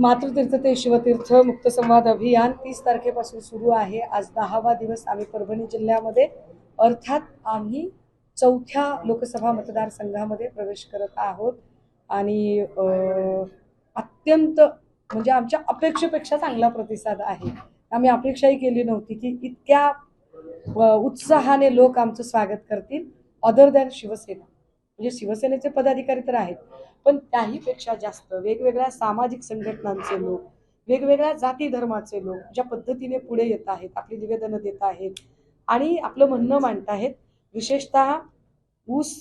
मातृतीर्थ ते शिवतीर्थ मुक्त संवाद अभियान तीस तारखेपासून सुरू आहे. आज दहावा दिवस आम्ही परभणी जिल्ह्यामध्ये अर्थात आम्ही चौथ्या लोकसभा मतदारसंघामध्ये प्रवेश करत आहोत. आणि अत्यंत म्हणजे आमच्या अपेक्षेपेक्षा चांगला प्रतिसाद आहे. आम्ही अपेक्षाही केली नव्हती की इतक्या उत्साहाने लोक आमचं स्वागत करतील. Other than Shiv Sena. म्हणजे शिवसेनेचे पदाधिकारी तर आहेत. पण त्याहीपेक्षा जास्त वेगवेगळ्या सामाजिक संघटनांचे लोक वेगवेगळ्या जाती धर्माचे लोक ज्या पद्धतीने पुढे येत आहेत आपली निवेदनं देत आहेत आणि आपलं म्हणणं मांडत आहेत विशेषतः ऊस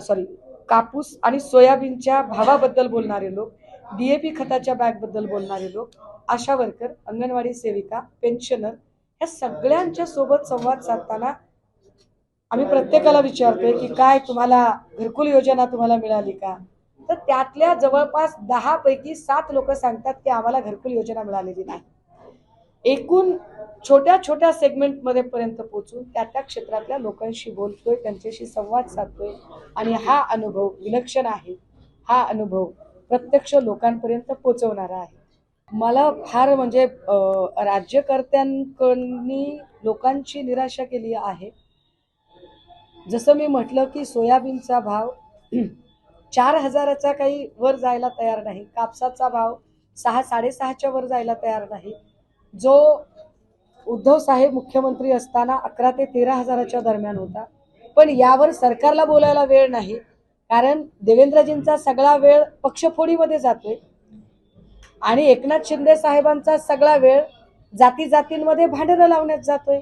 सॉरी कापूस आणि सोयाबीनच्या भावाबद्दल बोलणारे लोक डीएपी खताच्या बॅगबद्दल बोलणारे लोक आशा वर्कर अंगणवाडी सेविका पेन्शनर ह्या सगळ्यांच्या सोबत संवाद साधताना आम्ही प्रत्येकाला विचारतोय की काय तुम्हाला घरकुल योजना तुम्हाला मिळाली का? तर त्यातल्या जवळपास दहा पैकी सात लोक सांगतात की आम्हाला घरकुल योजना मिळालेली नाही. एकूण छोट्या छोट्या सेगमेंटमध्ये पर्यंत पोहोचून त्या त्या क्षेत्रातल्या लोकांशी बोलतोय त्यांच्याशी संवाद साधतोय आणि हा अनुभव विलक्षण आहे. हा अनुभव प्रत्यक्ष लोकांपर्यंत पोचवणारा आहे. मला फार म्हणजे राज्यकर्त्यांकडनी लोकांची निराशा केली आहे. जसं मी म्हटलं की सोयाबीनचा भाव चार हजाराचा काही वर जायला तयार नाही. कापसाचा भाव सहा साडेसहाच्या वर जायला तयार नाही. जो उद्धव साहेब मुख्यमंत्री असताना अकरा ते तेरा हजाराच्या दरम्यान होता. पण यावर सरकारला बोलायला वेळ नाही. कारण देवेंद्रजींचा सगळा वेळ पक्षफोडीमध्ये जातोय. आणि एकनाथ शिंदे साहेबांचा सगळा वेळ जाती जातींमध्ये भांडणं लावण्यात जातोय.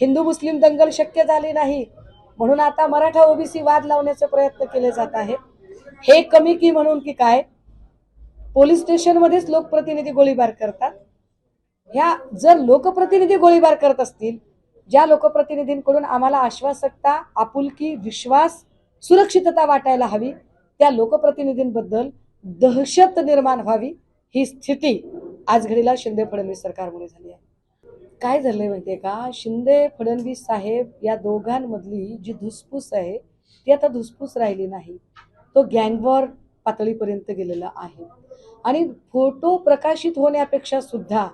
हिंदू मुस्लिम दंगल शक्य झाली नाही. म्हणून आता मराठा ओबीसी वाद लावण्याचे प्रयत्न केले जात आहे हे कमी की म्हणून की काय? पोलीस स्टेशनमध्येच लोकप्रतिनिधी गोळीबार करतात. ह्या जर लोकप्रतिनिधी गोळीबार करत असतील ज्या लोकप्रतिनिधींकडून आम्हाला आश्वासकता आपुलकी विश्वास सुरक्षितता वाटायला हवी त्या लोकप्रतिनिधींबद्दल दहशत निर्माण व्हावी ही स्थिती आज घडीला शिंदे फडणवीस सरकारमुळे झाली आहे. काय झालंय माहितीये का? शिंदे फडणवीस साहेब या दोघांमधली जी धुसफूस आहे ती आता धुसफूस राहिली नाही. तो गँगवॉर पातळीपर्यंत गेलेला आहे. आणि फोटो प्रकाशित होण्यापेक्षा सुद्धा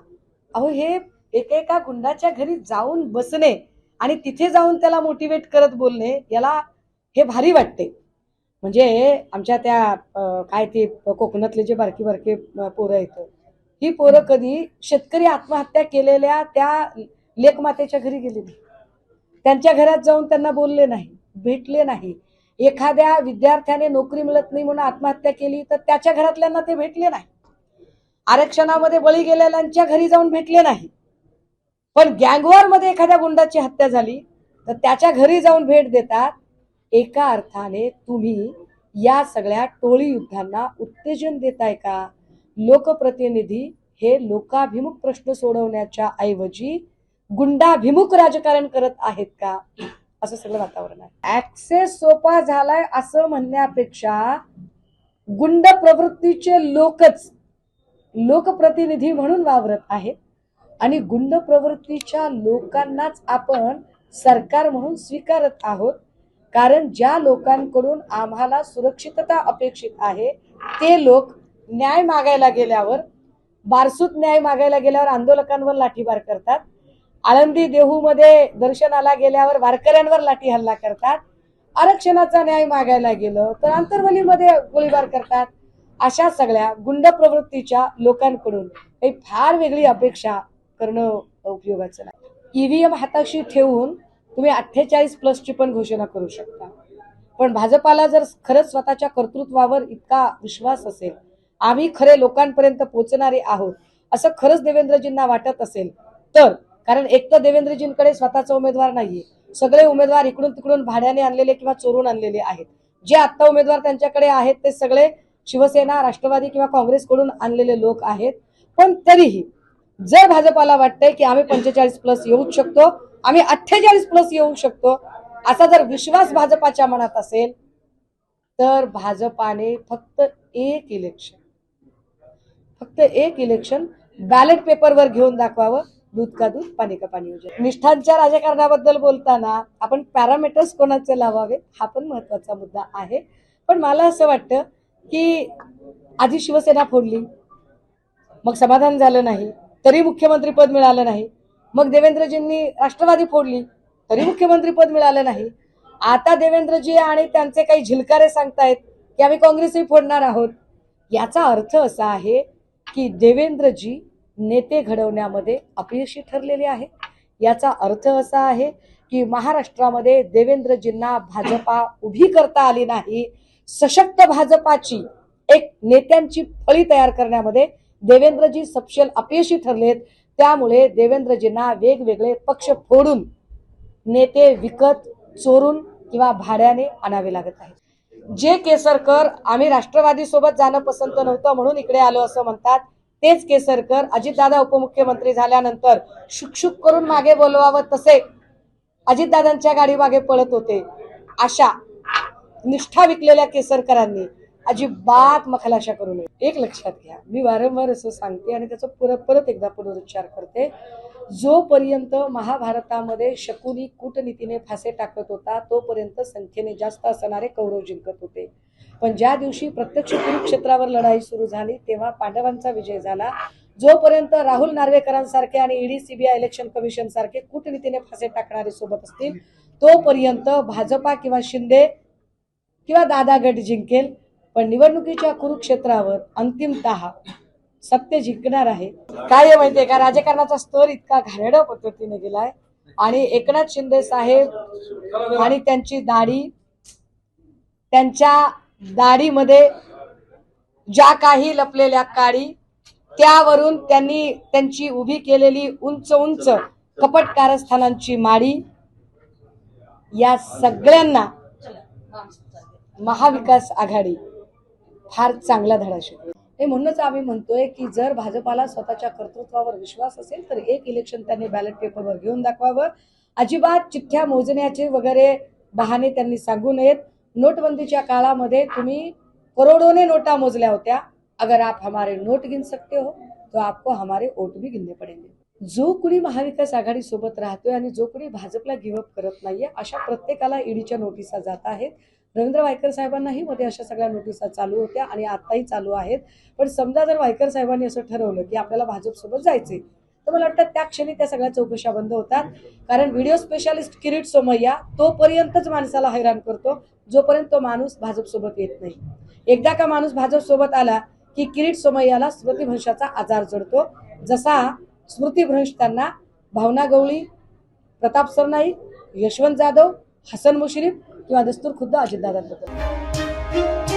अहो हे एकेका गुंडाच्या घरी जाऊन बसणे आणि तिथे जाऊन त्याला मोटिवेट करत बोलणे याला हे भारी वाटते. म्हणजे आमच्या त्या काय ते कोकणातले जे बारकी बारके पोरं येतं ही पोरं कधी शेतकरी आत्महत्या केलेल्या त्या लेखमातेच्या घरी गेलेली त्यांच्या घरात जाऊन त्यांना बोलले नाही भेटले नाही. एखाद्या विद्यार्थ्याने नोकरी मिळत नाही म्हणून आत्महत्या केली तर त्याच्या घरातल्यांना ते भेटले नाही. आरक्षणामध्ये बळी गेलेल्यांच्या घरी जाऊन भेटले नाही. पण गँगवॉरमध्ये एखाद्या गुंडाची हत्या झाली तर त्याच्या घरी जाऊन भेट देतात. एका अर्थाने तुम्ही या सगळ्या टोळी युद्धांना उत्तेजन देताय का? लोकप्रतिनिधी हे लोकाभिमुख प्रश्न सोडवण्याच्या ऐवजी गुंडाभिमुख राजकारण करत आहेत का? असं सगळं वातावरण आहे. ऍक्सेस सोपा झालाय असं म्हणण्यापेक्षा गुंड प्रवृत्तीचे लोकच लोकप्रतिनिधी म्हणून वावरत आहेत. आणि गुंड प्रवृत्तीच्या लोकांनाच आपण सरकार म्हणून स्वीकारत आहोत. कारण ज्या लोकांकडून आम्हाला सुरक्षितता अपेक्षित आहे ते लोक न्याय मागायला गेल्यावर बारसूत न्याय मागायला गेल्यावर आंदोलकांवर लाठीमार करतात. आळंदी देहूमध्ये दर्शनाला गेल्यावर वारकऱ्यांवर लाठी हल्ला करतात. आरक्षणाचा न्याय मागायला गेलं तर आंतरवलीमध्ये गोळीबार करतात. अशा सगळ्या गुंड प्रवृत्तीच्या लोकांकडून काही फार वेगळी अपेक्षा करणं उपयोगाचं नाही. ईव्हीएम हाताशी ठेवून तुम्ही अठ्ठेचाळीस प्लसची पण घोषणा करू शकता. पण भाजपाला जर खरंच स्वतःच्या कर्तृत्वावर इतका विश्वास असेल आम्ही खरे लोकांपर्यंत पोहोचणारे आहोत. असं खरंच देवेंद्रजींना वाटत असेल. तर कारण एक तर देवेंद्रजींकडे स्वतःचा उमेदवार नाहीये. सगळे उमेदवार इकडून तिकडून भाड्याने आणलेले किंवा चोरून आणलेले आहेत. जे आत्ता उमेदवार त्यांच्याकडे आहेत ते सगळे शिवसेना राष्ट्रवादी किंवा काँग्रेसकडून आणलेले लोक आहेत. पण तरीही जर भाजपाला वाटतंय की आम्ही पंचेचाळीस प्लस येऊच शकतो आम्ही अठ्ठेचाळीस प्लस येऊ शकतो असा जर विश्वास भाजपाच्या मनात असेल तर भाजपाने फक्त एक इलेक्शन फक्त एक इलेक्शन बॅलेट पेपरवर घेऊन दाखवावं. दूध का दूध पाणी का पाणी योजना. निष्ठांच्या राजकारणाबद्दल बोलताना आपण पॅरामीटर्स कोणाचे लावावे हा पण महत्त्वाचा मुद्दा आहे. पण मला असं वाटतं की आधी शिवसेना फोडली. मग समाधान झालं नाही. तरी मुख्यमंत्री पद मिळालं नाही. मग देवेंद्रजींनी राष्ट्रवादी फोडली. तरी मुख्यमंत्री पद मिळालं नाही. आता देवेंद्रजी आणि त्यांचे काही झिलकारे सांगतायत की आम्ही काँग्रेसही फोडणार आहोत. याचा अर्थ असा आहे की देवेंद्रजी नेते घडवण्यामध्ये अपयशी ठरलेले आहे याचा अर्थ असा आहे की महाराष्ट्रामध्ये देवेंद्रजींना भाजपा उभी करता आली नाही. सशक्त भाजपाची एक नेत्यांची फळी तयार करण्यामध्ये देवेंद्रजी सपशेल अपयशी ठरलेत. त्यामुळे देवेंद्रजींना वेगवेगळे पक्ष फोडून नेते विकत चोरून किंवा भाड्याने आणावे लागत आहेत. जे केसरकर आम्ही राष्ट्रवादी सोबत जाणं पसंत नव्हतं म्हणून इकडे आलो असं म्हणतात तेच केसरकर अजितदादा उपमुख्यमंत्री झाल्यानंतर शुकशुक करून मागे बोलवावं तसे अजितदादांच्या गाडी मागे पळत होते. अशा निष्ठा विकलेल्या केसरकरांनी अजिबात मखलाशा करू नये. एक लक्षात घ्या मी वारंवार असं सांगते आणि त्याचा परत परत एकदा पुनरुच्चार करते. जोपर्यंत महाभारतामध्ये शकुनी कूटनीतीने फासे टाकत होता तोपर्यंत संख्येने जास्त असणारे कौरव जिंकत होते. पण ज्या दिवशी प्रत्यक्ष कुरुक्षेत्रावर लढाई सुरू झाली तेव्हा पांडवांचा विजय झाला. जोपर्यंत राहुल नार्वेकरांसारखे आणि ईडी सीबीआय इलेक्शन कमिशन सारखे कूटनीतीने फासे टाकणारे सोबत असतील तोपर्यंत भाजपा किंवा शिंदे किंवा दादा गट जिंकेल. पण निवडणुकीच्या कुरुक्षेत्रावर अंतिमतः सत्य जिंकणार आहे. काय आहे माहितीये का? राजकारणाचा स्तर इतका घाणेरड्या पद्धतीने गेलाय आणि एकनाथ शिंदे साहेब आणि त्यांची दाढी त्यांच्या दाढीमध्ये ज्या काही लपलेल्या काळी त्यावरून त्यांनी त्यांची उभी केलेली उंच उंच कपट कारस्थानांची माडी या सगळ्यांना महाविकास आघाडी फार चांगला धडा शिकवतो हे म्हणूनच आम्ही म्हणतोय की जर भाजपाला स्वतःच्या कर्तृत्वावर विश्वास असेल तर एक इलेक्शन त्यांनी बॅलेट पेपरवर घेऊन दाखवावं. अजिबात चिठ्ठ्या मोजण्याचे वगैरे बहाने त्यांनी सांगू नयेत. नोटबंदीच्या काळामध्ये तुम्ही करोडोने नोटा मोजल्या होत्या. अगर आप हमारे नोट गिन सकते हो तो आपको हमारे वोट भी गिनने पडेंगे. जो कुणी महाविकास आघाडी सोबत राहतोय आणि जो कुणी भाजपला गिव्हअप करत नाहीये अशा प्रत्येकाला ईडीच्या नोटिसा जात आहेत. रवींद्र वायकर साहेबांनाही मध्ये अशा सगळ्या नोटिसा चालू होत्या आणि आत्ताही चालू आहेत. पण समजा जर वायकर साहेबांनी असं ठरवलं की आपल्याला भाजपसोबत जायचे तर मला वाटतं त्या क्षणी त्या सगळ्या चौकशा बंद होतात. कारण व्हिडिओ स्पेशालिस्ट किरीट सोमय्या तोपर्यंतच माणसाला हैराण करतो जोपर्यंत तो माणूस भाजपसोबत येत नाही. एकदा का माणूस भाजपसोबत आला की किरीट सोमय्याला स्मृतिभ्रंशाचा आजार जडतो जसा स्मृतिभ्रंश त्यांना भावना गवळी प्रताप सरनाईक यशवंत जाधव हसन मुश्रीफ किंवा दस्तूर खुद्द अजितदादांबद्दल